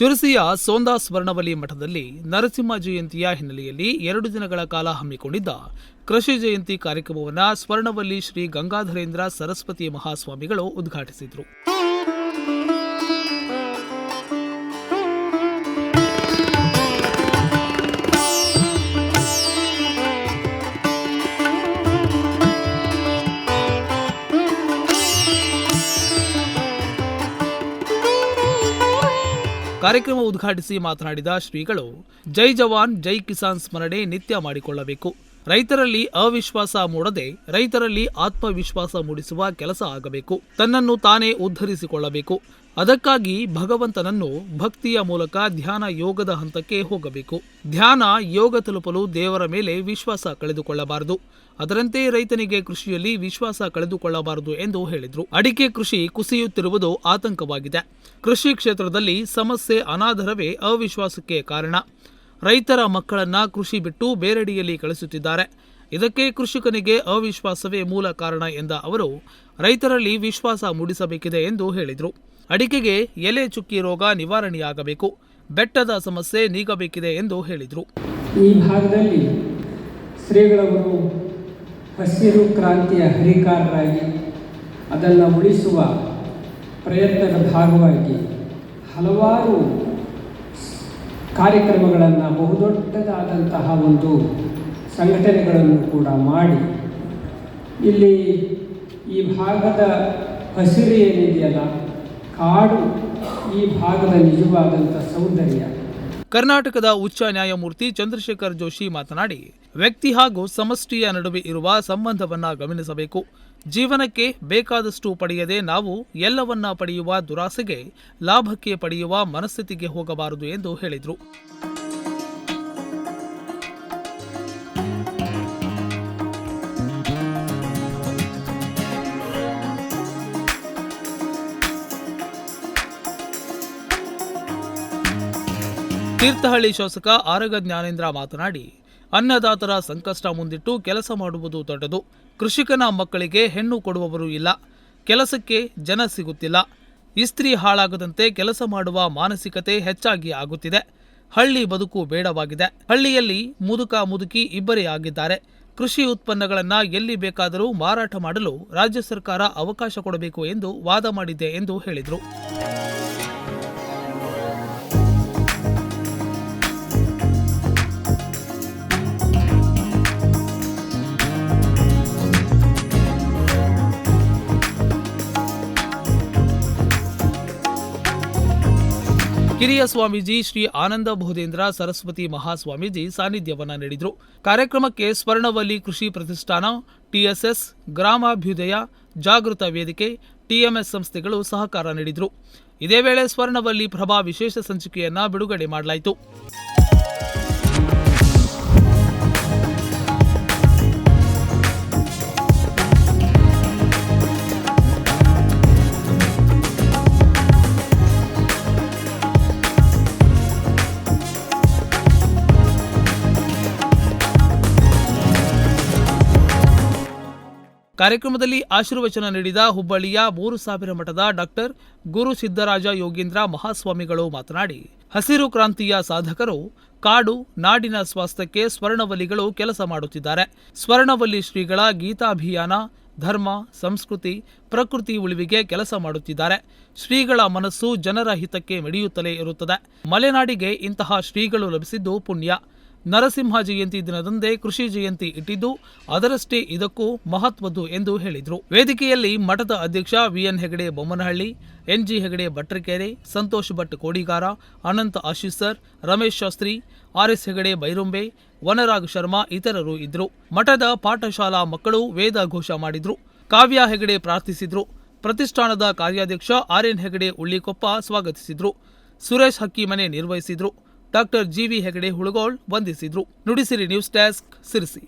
ಶಿರಸಿಯ ಸೋಂದಾ ಸ್ವರ್ಣವಲಿ ಮಠದಲ್ಲಿ ನರಸಿಂಹ ಜಯಂತಿಯ ಹಿನ್ನೆಲೆಯಲ್ಲಿ ಎರಡು ದಿನಗಳ ಕಾಲ ಹಮ್ಮಿಕೊಂಡಿದ್ದ ಕೃಷಿ ಜಯಂತಿ ಕಾರ್ಯಕ್ರಮವನ್ನು ಸ್ವರ್ಣವಲ್ಲಿ ಶ್ರೀ ಗಂಗಾಧರೇಂದ್ರ ಸರಸ್ವತಿ ಮಹಾಸ್ವಾಮಿಗಳು ಉದ್ಘಾಟಿಸಿದರು. ಕಾರ್ಯಕ್ರಮ ಉದ್ಘಾಟಿಸಿ ಮಾತನಾಡಿದ ಶ್ರೀಗಳು, ಜೈ ಜವಾನ್, ಜೈ ಕಿಸಾನ್ ಸ್ಮರಣೆ ನಿತ್ಯ ಮಾಡಿಕೊಳ್ಳಬೇಕು. ರೈತರಲ್ಲಿ ಅವಿಶ್ವಾಸ ಮೂಡದೆ ರೈತರಲ್ಲಿ ಆತ್ಮವಿಶ್ವಾಸ ಮೂಡಿಸುವ ಕೆಲಸ ಆಗಬೇಕು. ತನ್ನನ್ನು ತಾನೇ ಉದ್ಧರಿಸಿಕೊಳ್ಳಬೇಕು. ಅದಕ್ಕಾಗಿ ಭಗವಂತನನ್ನು ಭಕ್ತಿಯ ಮೂಲಕ ಧ್ಯಾನ ಯೋಗದ ಹಂತಕ್ಕೆ ಹೋಗಬೇಕು. ಧ್ಯಾನ ಯೋಗ ತಲುಪಲು ದೇವರ ಮೇಲೆ ವಿಶ್ವಾಸ ಕಳೆದುಕೊಳ್ಳಬಾರದು. ಅದರಂತೆ ರೈತನಿಗೆ ಕೃಷಿಯಲ್ಲಿ ವಿಶ್ವಾಸ ಕಳೆದುಕೊಳ್ಳಬಾರದು ಎಂದು ಹೇಳಿದರು. ಅಡಿಕೆ ಕೃಷಿ ಕುಸಿಯುತ್ತಿರುವುದು ಆತಂಕವಾಗಿದೆ. ಕೃಷಿ ಕ್ಷೇತ್ರದಲ್ಲಿ ಸಮಸ್ಯೆ ಅನಾದರವೇ ಅವಿಶ್ವಾಸಕ್ಕೆ ಕಾರಣ. ರೈತರ ಮಕ್ಕಳನ್ನ ಕೃಷಿ ಬಿಟ್ಟು ಬೇರೆಡೆಯಲ್ಲಿ ಕಳಿಸುತ್ತಿದ್ದಾರೆ. ಇದಕ್ಕೆ ಕೃಷಿಕನಿಗೆ ಅವಿಶ್ವಾಸವೇ ಮೂಲ ಕಾರಣ ಎಂದ ಅವರು, ರೈತರಲ್ಲಿ ವಿಶ್ವಾಸ ಮೂಡಿಸಬೇಕಿದೆ ಎಂದು ಹೇಳಿದರು. ಅಡಿಕೆಗೆ ಎಲೆ ಚುಕ್ಕಿ ರೋಗ ನಿವಾರಣೆಯಾಗಬೇಕು. ಬೆಟ್ಟದ ಸಮಸ್ಯೆ ನೀಗಬೇಕಿದೆ ಎಂದು ಹೇಳಿದರು. ಈ ಭಾಗದಲ್ಲಿ ಶ್ರೀಗಳವರು ಹಸಿರು ಕ್ರಾಂತಿಯ ಹರಿಕಾರರಾಗಿ ಅದನ್ನು ಉಳಿಸುವ ಪ್ರಯತ್ನದ ಭಾಗವಾಗಿ ಹಲವಾರು ಕಾರ್ಯಕ್ರಮಗಳನ್ನು ಬಹುದೊಡ್ಡದಾದಂತಹ ಒಂದು ಸಂಘಟನೆಗಳನ್ನು ಕೂಡ ಮಾಡಿ ಇಲ್ಲಿ ಈ ಭಾಗದ ಹಸಿರು ಏನಿದೆಯಲ್ಲ ಕಾಡು ಈ ಭಾಗದ ನಿಜವಾದಂಥ ಸೌಂದರ್ಯ. ಕರ್ನಾಟಕದ ಉಚ್ಚ ನ್ಯಾಯಮೂರ್ತಿ ಚಂದ್ರಶೇಖರ್ ಜೋಶಿ ಮಾತನಾಡಿ, ವ್ಯಕ್ತಿ ಹಾಗೂ ಸಮಷ್ಟಿಯ ನಡುವೆ ಇರುವ ಸಂಬಂಧವನ್ನ ಗಮನಿಸಬೇಕು. ಜೀವನಕ್ಕೆ ಬೇಕಾದಷ್ಟು ಪಡೆಯದೆ ನಾವು ಎಲ್ಲವನ್ನ ಪಡೆಯುವ ದುರಾಸೆಗೆ, ಲಾಭಕ್ಕೆ ಪಡೆಯುವ ಮನಸ್ಥಿತಿಗೆ ಹೋಗಬಾರದು ಎಂದು ಹೇಳಿದರು. ತೀರ್ಥಹಳ್ಳಿ ಶಾಸಕ ಆರಗ ಜ್ಞಾನೇಂದ್ರ ಮಾತನಾಡಿ, ಅನ್ನದಾತರ ಸಂಕಷ್ಟ ಮುಂದಿಟ್ಟು ಕೆಲಸ ಮಾಡುವುದು ದೊಡ್ಡದು. ಕೃಷಿಕನ ಮಕ್ಕಳಿಗೆ ಹೆಣ್ಣು ಕೊಡುವವರು ಇಲ್ಲ. ಕೆಲಸಕ್ಕೆ ಜನ ಸಿಗುತ್ತಿಲ್ಲ. ಇಸ್ತ್ರಿ ಹಾಳಾಗದಂತೆ ಕೆಲಸ ಮಾಡುವ ಮಾನಸಿಕತೆ ಹೆಚ್ಚಾಗಿ ಆಗುತ್ತಿದೆ. ಹಳ್ಳಿ ಬದುಕು ಬೇಡವಾಗಿದೆ. ಹಳ್ಳಿಯಲ್ಲಿ ಮುದುಕ ಮುದುಕಿ ಇಬ್ಬರೇ ಆಗಿದ್ದಾರೆ. ಕೃಷಿ ಉತ್ಪನ್ನಗಳನ್ನು ಎಲ್ಲಿ ಬೇಕಾದರೂ ಮಾರಾಟ ಮಾಡಲು ರಾಜ್ಯ ಸರ್ಕಾರ ಅವಕಾಶ ಕೊಡಬೇಕು ಎಂದು ವಾದ ಮಾಡಿದೆ ಎಂದು ಹೇಳಿದರು. ಕಿರಿಯ ಸ್ವಾಮೀಜಿ ಶ್ರೀ ಆನಂದ ಬಹುದೇಂದ್ರ ಸರಸ್ವತಿ ಮಹಾಸ್ವಾಮೀಜಿ ಸಾನ್ನಿಧ್ಯವನ್ನ ನೀಡಿದರು. ಕಾರ್ಯಕ್ರಮಕ್ಕೆ ಸ್ವರ್ಣವಲ್ಲಿ ಕೃಷಿ ಪ್ರತಿಷ್ಠಾನ, ಟಿಎಸ್ಎಸ್, ಗ್ರಾಮಾಭ್ಯುದಯ, ಜಾಗೃತ ವೇದಿಕೆ, ಟಿಎಂಎಸ್ ಸಂಸ್ಥೆಗಳು ಸಹಕಾರ ನೀಡಿದರು. ಇದೇ ವೇಳೆ ಸ್ವರ್ಣವಲ್ಲಿ ಪ್ರಭಾ ವಿಶೇಷ ಸಂಚಿಕೆಯನ್ನ ಬಿಡುಗಡೆ ಮಾಡಲಾಯಿತು. ಕಾರ್ಯಕ್ರಮದಲ್ಲಿ ಆಶೀರ್ವಚನ ನೀಡಿದ ಹುಬ್ಬಳ್ಳಿಯ ಮೂರು ಸಾವಿರ ಮಠದ ಡಾಕ್ಟರ್ ಗುರು ಸಿದ್ದರಾಜ ಯೋಗೀಂದ್ರ ಮಹಾಸ್ವಾಮಿಗಳು ಮಾತನಾಡಿ, ಹಸಿರು ಕ್ರಾಂತಿಯ ಸಾಧಕರು ಕಾಡು, ನಾಡಿನ ಸ್ವಾಸ್ಥ್ಯಕ್ಕೆ ಸ್ವರ್ಣವಲ್ಲಿಗಳು ಕೆಲಸ ಮಾಡುತ್ತಿದ್ದಾರೆ. ಸ್ವರ್ಣವಲ್ಲಿ ಶ್ರೀಗಳ ಗೀತಾಭಿಯಾನ, ಧರ್ಮ, ಸಂಸ್ಕೃತಿ, ಪ್ರಕೃತಿ ಉಳಿವಿಗೆ ಕೆಲಸ ಮಾಡುತ್ತಿದ್ದಾರೆ. ಶ್ರೀಗಳ ಮನಸ್ಸು ಜನರ ಹಿತಕ್ಕೆ ಮಿಡಿಯುತ್ತಲೇ ಇರುತ್ತದೆ. ಮಲೆನಾಡಿಗೆ ಇಂತಹ ಶ್ರೀಗಳು ಲಭಿಸಿದ್ದು ಪುಣ್ಯ. ನರಸಿಂಹ ಜಯಂತಿ ದಿನದಂದೇ ಕೃಷಿ ಜಯಂತಿ ಇಟ್ಟಿದ್ದು ಅದರಷ್ಟೇ ಇದಕ್ಕೂ ಮಹತ್ವದ್ದು ಎಂದು ಹೇಳಿದರು. ವೇದಿಕೆಯಲ್ಲಿ ಮಠದ ಅಧ್ಯಕ್ಷ VN Hegde Bommanahalli NG Hegde Bhatrakere, Santosh Bhat Kodigara, Ananta Ashisar Ramesh Shastri RS Hegde Bairumbe, Vanarag Sharma ಇತರರು ಇದ್ದರು ಮಠದ ಪಾಠಶಾಲಾ ಮಕ್ಕಳು ವೇದ ಘೋಷ ಮಾಡಿದ್ರು. ಕಾವ್ಯ ಹೆಗಡೆ ಪ್ರಾರ್ಥಿಸಿದ್ರು. ಪ್ರತಿಷ್ಠಾನದ ಕಾರ್ಯಾಧ್ಯಕ್ಷ ಆರ್ಎನ್ ಹೆಗಡೆ ಉಳ್ಳಿಕೊಪ್ಪ ಸ್ವಾಗತಿಸಿದ್ರು. ಸುರೇಶ್ ಹಕ್ಕಿಮನೆ ನಿರ್ವಹಿಸಿದ್ರು. Doctor GV Hegde Hulagol ವಂದಿಸಿದ್ರು. Nudisiri news desk Sirsi.